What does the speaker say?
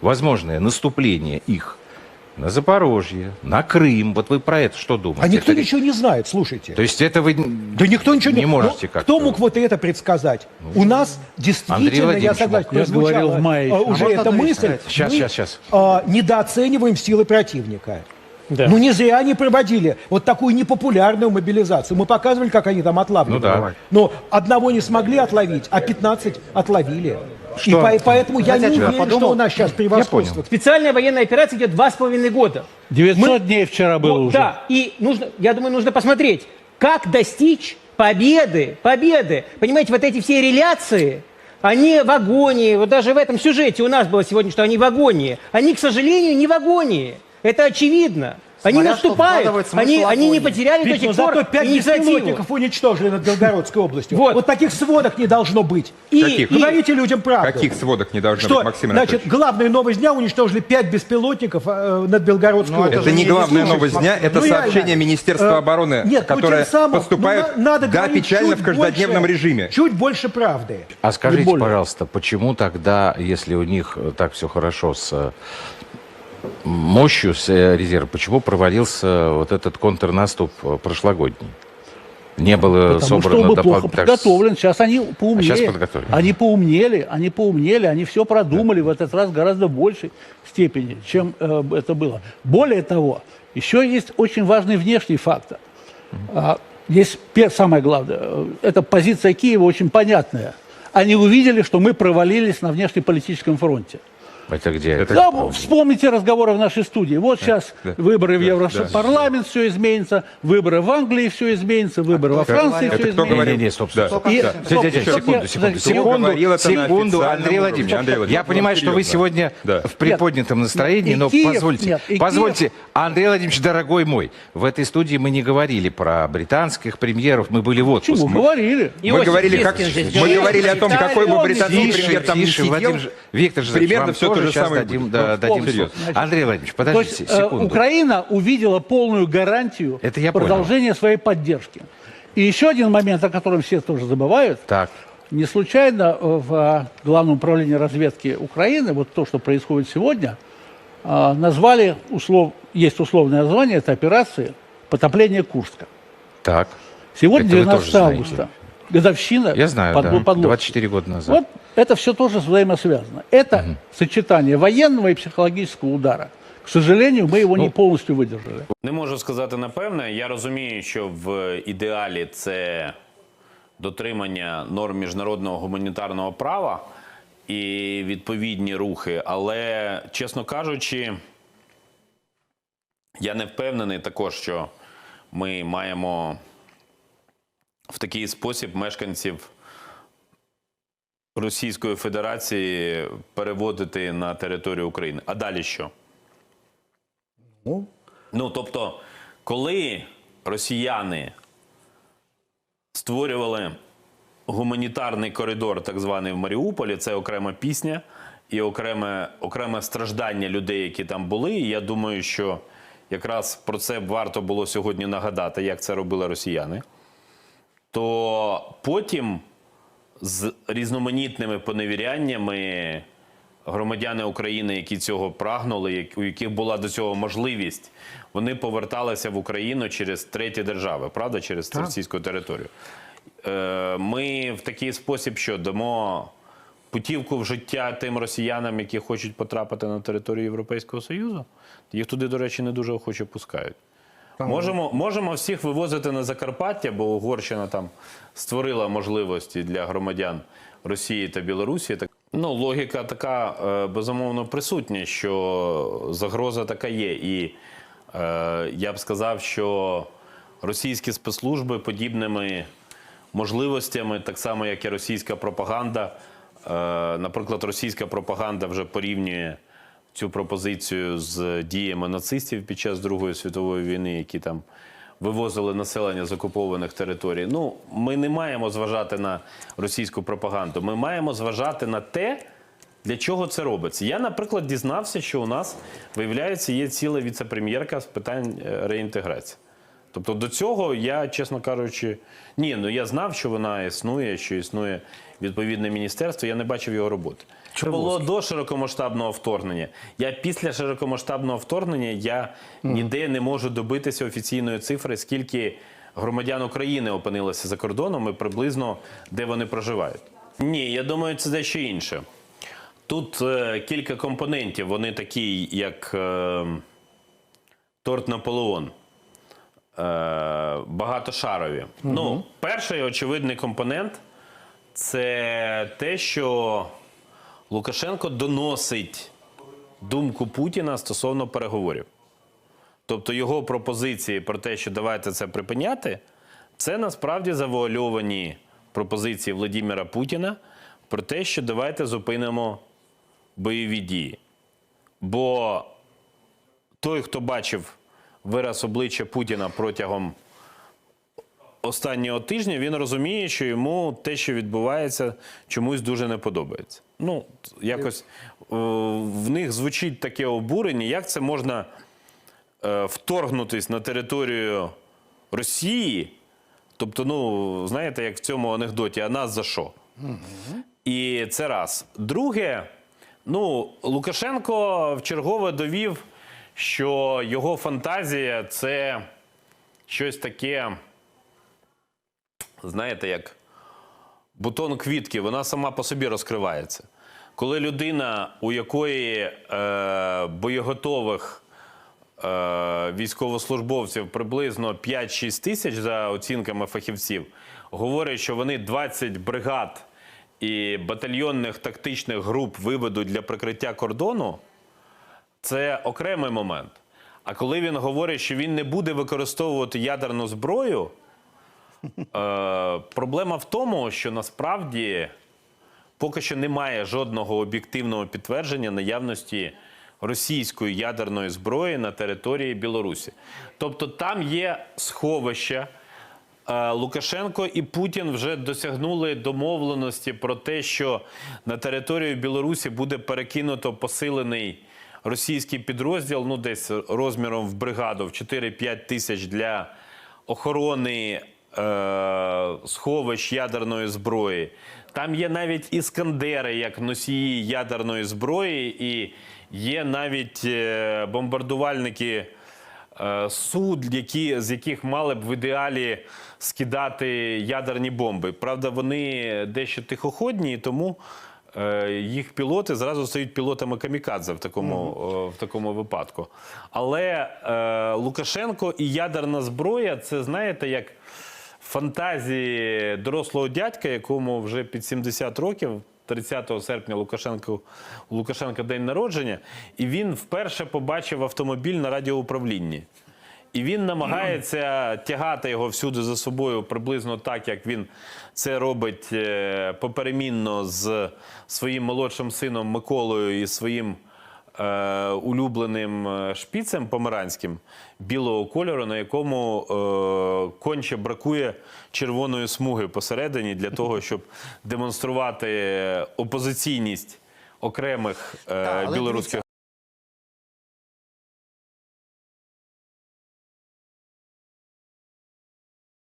возможное наступление их на Запорожье, на Крым. Вот вы про это что думаете? А никто Это- ничего не знает, слушайте. То есть это вы Да никто ничего не можете Ну, как-то... Кто мог вот это предсказать? У нас Андрей действительно, я Владимирович согласен, мог. Я прозвучала, говорил в мае а, еще. уже А можно эта одну вещь мысль. сказать? Щас, мы, щас, щас. а, недооцениваем силы противника. Да. Ну не зря они проводили вот такую непопулярную мобилизацию. Мы показывали, как они там отлавливали. Ну да. Но одного не смогли отловить, а 15 отловили. И Что? по- поэтому я Знаете, не уверен, что подумал? у нас сейчас превосходство. Специальная военная операция идет два с половиной года. 900 Мы- дней вчера было Вот, уже. Да, и нужно, я думаю, нужно посмотреть, как достичь победы, победы. Понимаете, вот эти все реляции, они в агонии. Вот даже в этом сюжете у нас было сегодня, что они в агонии. Они, к сожалению, не в агонии. Это очевидно. Они Смотря наступают, они, они не потеряли Ведь, до но сих пор зато пять инициативу. беспилотников уничтожили над Белгородской областью. Вот. Вот. таких сводок не должно быть. И- Каких? и- Говорите людям правду. Каких сводок не должно Что, быть, Максим значит, главная новость дня уничтожили пять беспилотников э, над Белгородской Ну, это областью. Это не главная новость дня, это Ну, реально. сообщение Министерства Э, обороны, нет, ну, которое тем самым, поступает, ну, на- надо да, печально в каждодневном больше- режиме. Чуть больше правды. А скажите, пожалуйста, почему тогда, если у них так все хорошо с мощью с э, резерва, почему провалился вот этот контрнаступ э, прошлогодний? Не было Потому что он собрано был плохо подготовлен. Сейчас они поумнели. А сейчас подготовлены. Они поумнели, они поумнели, они все продумали в этот раз гораздо большей степени, чем э, это было. Более того, еще есть очень важный внешний фактор. А, Есть пер- самое главное, э, эта позиция Киева очень понятная. Они увидели, что мы провалились на внешнеполитическом фронте. Это где? Это- Да, вспомните разговоры в нашей студии. Вот сейчас да, выборы в да, Европарламент, все изменится, выборы в Англии, все изменится, выборы во кто Франции, говорил? все Это кто изменится. говорил? Не, не, стоп, Да. стоп, стоп. И- Да. стоп, Секунду, стоп, секунду, секунду, секунду. Секунду, это Андрей? Владимирович. Андрей Владимирович, Я понимаю, что вы сегодня Да. в приподнятом настроении, и но Киев- позвольте, нет, позвольте, Андрей Владимирович, дорогой мой, в этой студии мы не говорили про британских премьеров, мы были в отпуске. Почему? Говорили. Мы говорили, как, мы говорил, говорили о том, какой бы британский премьер там не сидел. Виктор Жанович, Примерно всё то тоже же сейчас самое дадим, будет. да, дадим слово. Андрей Владимирович, То подождите есть, э, секунду. Украина увидела полную гарантию Это я понял. продолжения своей поддержки. И еще один момент, о котором все тоже забывают. Так, Не случайно э, в Главном управлении разведки Украины, вот то, что происходит сегодня, э, назвали, услов, есть условное название этой операции «Потопление Курска». так. Сегодня Это вы 19 тоже августа. знаете. Годовщина Я знаю, под- да, подлодки. 24 года назад. Вот это все тоже взаимосвязано. Это сочетание военного и психологического удара. К сожалению, мы его не Ну, полностью выдержали. Не можу сказати напевне. Я розумію, що в ідеалі це дотримання норм міжнародного гуманітарного права і відповідні рухи. Але, чесно кажучи, я не впевнений також, що ми маємо в такий спосіб мешканців Російської Федерації переводити на територію України. А далі що? Ну, тобто, коли росіяни створювали гуманітарний коридор, так званий в Маріуполі, це окрема пісня і окреме, окреме страждання людей, які там були. І я думаю, що якраз про це варто було сьогодні нагадати, як це робили росіяни. То потім з різноманітними поневіряннями громадяни України, які цього прагнули, у яких була до цього можливість, вони поверталися в Україну через треті держави, правда, через російську територію. Е, Ми в такий спосіб, що дамо путівку в життя тим росіянам, які хочуть потрапити на територію Європейського Союзу. Їх туди, до речі, не дуже охоче пускають. Можемо, можемо всіх вивозити на Закарпаття, бо Угорщина там створила можливості для громадян Росії та Білорусі. Ну, логіка така, е, безумовно, присутня, що загроза така є. І е, я б сказав, що російські спецслужби подібними можливостями, так само як і російська пропаганда. Е, Наприклад, російська пропаганда вже порівнює цю пропозицію з діями нацистів під час Другої світової війни, які там вивозили населення з окупованих територій. Ну, ми не маємо зважати на російську пропаганду. Ми маємо зважати на те, для чого це робиться. Я, наприклад, дізнався, що у нас, виявляється, є ціла віце-прем'єрка з питань е, реінтеграції. Тобто до цього я, чесно кажучи, ні, ну я знав, що вона існує, що існує відповідне міністерство, я не бачив його роботи. Це було до широкомасштабного вторгнення. Я після широкомасштабного вторгнення я ніде не можу добитися офіційної цифри, скільки громадян України опинилося за кордоном і приблизно де вони проживають. Ні, я думаю, це дещо інше. Тут е, кілька компонентів. Вони такі, як е, торт Наполеон. Е, багатошарові. Ну, перший очевидний компонент це те, що Лукашенко доносить думку Путіна стосовно переговорів. Тобто його пропозиції про те, що давайте це припиняти, це насправді завуальовані пропозиції Владимира Путіна про те, що давайте зупинимо бойові дії. Бо той, хто бачив вираз обличчя Путіна протягом останнього тижня, він розуміє, що йому те, що відбувається, чомусь дуже не подобається. Ну, якось е, в них звучить таке обурення, як це можна е, вторгнутись на територію Росії. Тобто, ну, знаєте, як в цьому анекдоті, а нас за що? І це раз. Друге, ну, Лукашенко вчергове довів, що його фантазія це щось таке, знаєте, як бутон квітки, вона сама по собі розкривається. Коли людина, у якої е, боєготових е, військовослужбовців приблизно 5-6 тисяч за оцінками фахівців, говорить, що вони 20 бригад і батальйонних тактичних груп виведуть для прикриття кордону, це окремий момент. А коли він говорить, що він не буде використовувати ядерну зброю, е, проблема в тому, що насправді поки що немає жодного об'єктивного підтвердження наявності російської ядерної зброї на території Білорусі. Тобто там є сховища. Е, Лукашенко і Путін вже досягнули домовленості про те, що на територію Білорусі буде перекинуто посилений російський підрозділ, ну десь розміром в бригаду в 4-5 тисяч для охорони е, сховищ ядерної зброї. Там є навіть іскандери як носії ядерної зброї, і є навіть е, бомбардувальники е, суд, які, з яких мали б в ідеалі скидати ядерні бомби. Правда, вони дещо тихоходні, тому їх пілоти зразу стають пілотами камікадзе в такому, е, в такому випадку. Але е, Лукашенко і ядерна зброя це знаєте, як фантазії дорослого дядька, якому вже під 70 років. 30 серпня Лукашенко, у Лукашенка день народження, і він вперше побачив автомобіль на радіоуправлінні. І він намагається тягати його всюди за собою приблизно так, як він це робить е, поперемінно з своїм молодшим сином Миколою і своїм е, улюбленим е, шпіцем померанським білого кольору, на якому е, конче бракує червоної смуги посередині для того, щоб демонструвати опозиційність окремих е, білоруських